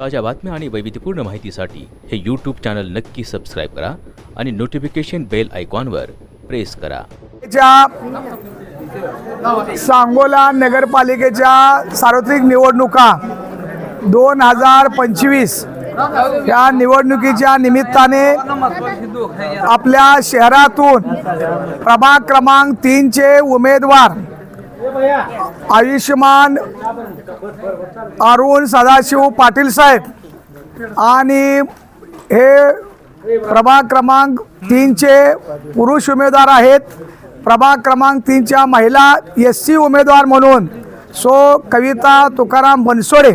ताज्या बातम्या आणि वैविध्यपूर्ण माहितीसाठी हे यूट्यूब चॅनल नक्की सबस्क्राईब करा आणि नोटिफिकेशन बेल आयकॉनवर प्रेस करा. ज्या सांगोला नगरपालिकेच्या सार्वत्रिक निवडणुका दोन हजार पंचवीस या निवडणुकीच्या निमित्ताने आपल्या शहरातून प्रभाग क्रमांक तीनचे उमेदवार आयुष्यमान अरुण सदाशिव पाटील साहेब आणि हे प्रभाग क्रमांक तीनचे पुरुष उमेदवार आहेत. प्रभाग क्रमांक तीनच्या महिला एस सी उमेदवार म्हणून सो कविता तुकाराम बनसोडे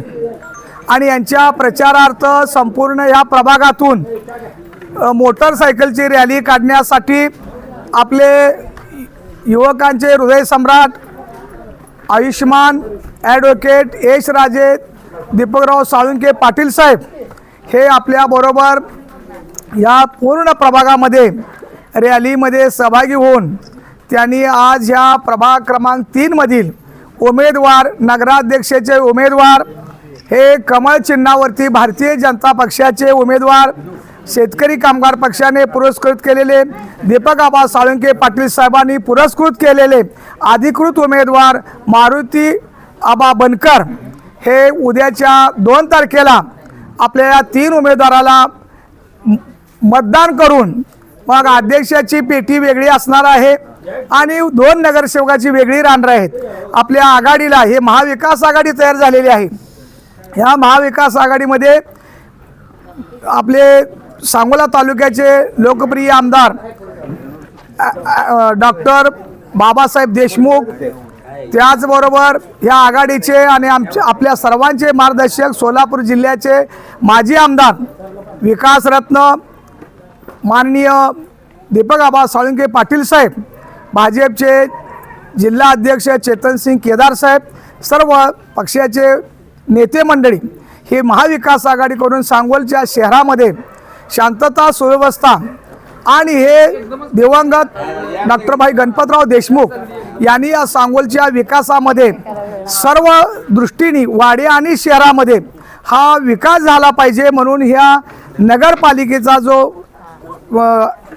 आणि यांच्या प्रचारार्थ संपूर्ण या प्रभागातून मोटरसायकलची रॅली काढण्यासाठी आपले युवकांचे हृदय आयुष्मान ॲडव्होकेट ॲडव्होकेट यशराजे दीपकराव साळुंके पाटील साहेब हे आपल्याबरोबर या पूर्ण प्रभागामध्ये रॅलीमध्ये सहभागी होऊन त्यांनी आज ह्या प्रभाग क्रमांक तीनमधील उमेदवार नगराध्यक्षाचे उमेदवार हे कमळ चिन्हावरती भारतीय जनता पक्षाचे उमेदवार शेतकरी कामगार पक्षाने पुरस्कृत केलेले दीपक आबा साळुंके पाटील साहेबांनी पुरस्कृत केलेले अधिकृत उमेदवार मारुती आबा बनकर हे उद्याच्या दोन तारखेला आपल्या तीन उमेदवाराला मतदान करून मग अध्यक्षाची पेटी वेगळी असणार आहे आणि दोन नगरसेवकाची वेगळी राहणार आहेत. आपल्या आघाडीला हे महाविकास आघाडी तयार झालेली आहे. ह्या महाविकास आघाडीमध्ये आपले सांगोला तालुक्याचे लोकप्रिय आमदार डॉक्टर बाबासाहेब देशमुख. त्याचबरोबर या आघाडीचे आणि आमच्या आपल्या सर्वांचे मार्गदर्शक सोलापूर जिल्ह्याचे माजी आमदार विकासरत्न माननीय दीपक आबा साळुंके पाटील साहेब भाजपचे जिल्हा अध्यक्ष चेतनसिंग केदार साहेब सर्व पक्षाचे नेते मंडळी हे महाविकास आघाडीकडून सांगोलच्या शहरामध्ये शांतता सुव्यवस्था आणि हे दिवंगत डॉक्टर भाई गणपतराव देशमुख यांनी या सांगोलच्या विकासामध्ये सर्व दृष्टीने वाडी आणि शहरामध्ये हा विकास झाला पाहिजे म्हणून ह्या नगरपालिकेचा जो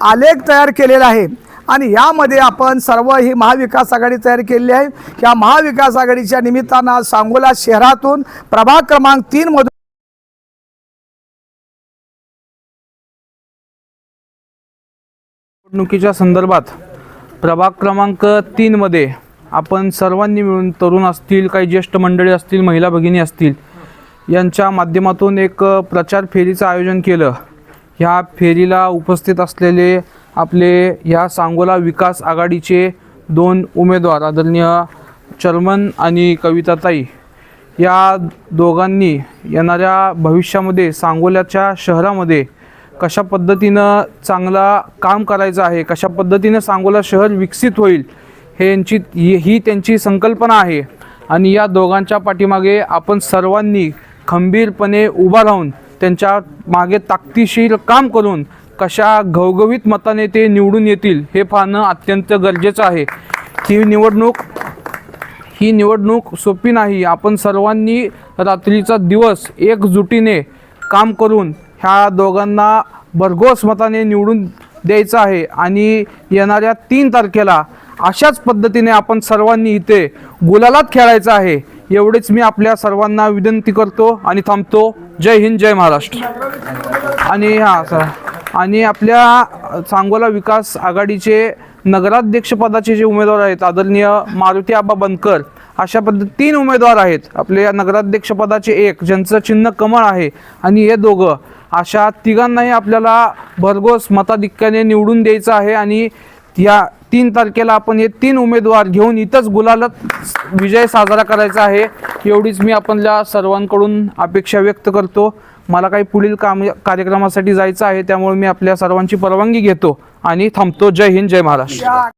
आलेख तयार केलेला आहे आणि यामध्ये आपण सर्व ही महाविकास आघाडी तयार केलेली आहे. या महाविकास आघाडीच्या निमित्तानं सांगोला शहरातून प्रभाग क्रमांक तीनमधून निवडणुकीच्या संदर्भात प्रभाग क्रमांक तीनमध्ये आपण सर्वांनी मिळून तरुण असतील काही ज्येष्ठ मंडळी असतील महिला भगिनी असतील यांच्या माध्यमातून एक प्रचार फेरीचं आयोजन केलं. ह्या फेरीला उपस्थित असलेले आपले ह्या सांगोला विकास आघाडीचे दोन उमेदवार आदरणीय चर्मन आणि कविताताई या दोघांनी येणाऱ्या भविष्यामध्ये सांगोल्याच्या शहरामध्ये कशा पद्धतीनं चांगला काम करायचं आहे कशा पद्धतीनं सांगोला शहर विकसित होईल हे यांची ही त्यांची संकल्पना आहे. आणि या दोघांच्या पाठीमागे आपण सर्वांनी खंबीरपणे उभा राहून त्यांच्या मागे ताकदीशीर काम करून कशा घवघवीत मताने ते निवडून येतील हे पाहणं अत्यंत गरजेचं आहे. ही निवडणूक ही निवडणूक सोपी नाही. आपण सर्वांनी रात्रीचा दिवस एकजुटीने काम करून ह्या दोघांना भरघोस मताने निवडून द्यायचं आहे आणि येणाऱ्या तीन तारखेला अशाच पद्धतीने आपण सर्वांनी इथे गुलालात खेळायचं आहे. एवढेच मी आपल्या सर्वांना विनंती करतो आणि थांबतो. जय हिंद जय महाराष्ट्र. आणि हा सर. आणि आपल्या सांगोला विकास आघाडीचे नगराध्यक्षपदाचे जे उमेदवार आहेत आदरणीय मारुती आबा बनकर अशा पद्धती तीन उमेदवार आहेत. आपल्या नगराध्यक्षपदाचे एक ज्यांचं चिन्ह कमळ आहे आणि हे दोघं. अशा तिघांनाही आपल्याला भरघोस मताधिक्याने निवडून द्यायचं आहे आणि या तीन तारखेला आपण हे तीन उमेदवार घेऊन इथंच गुलालत विजय साजरा करायचा आहे. एवढीच मी आपल्या सर्वांकडून अपेक्षा व्यक्त करतो. मला काही पुढील काम कार्यक्रमासाठी जायचं आहे त्यामुळे मी आपल्या सर्वांची परवानगी घेतो. आणि थांबतो. जय हिंद जय महाराष्ट्र.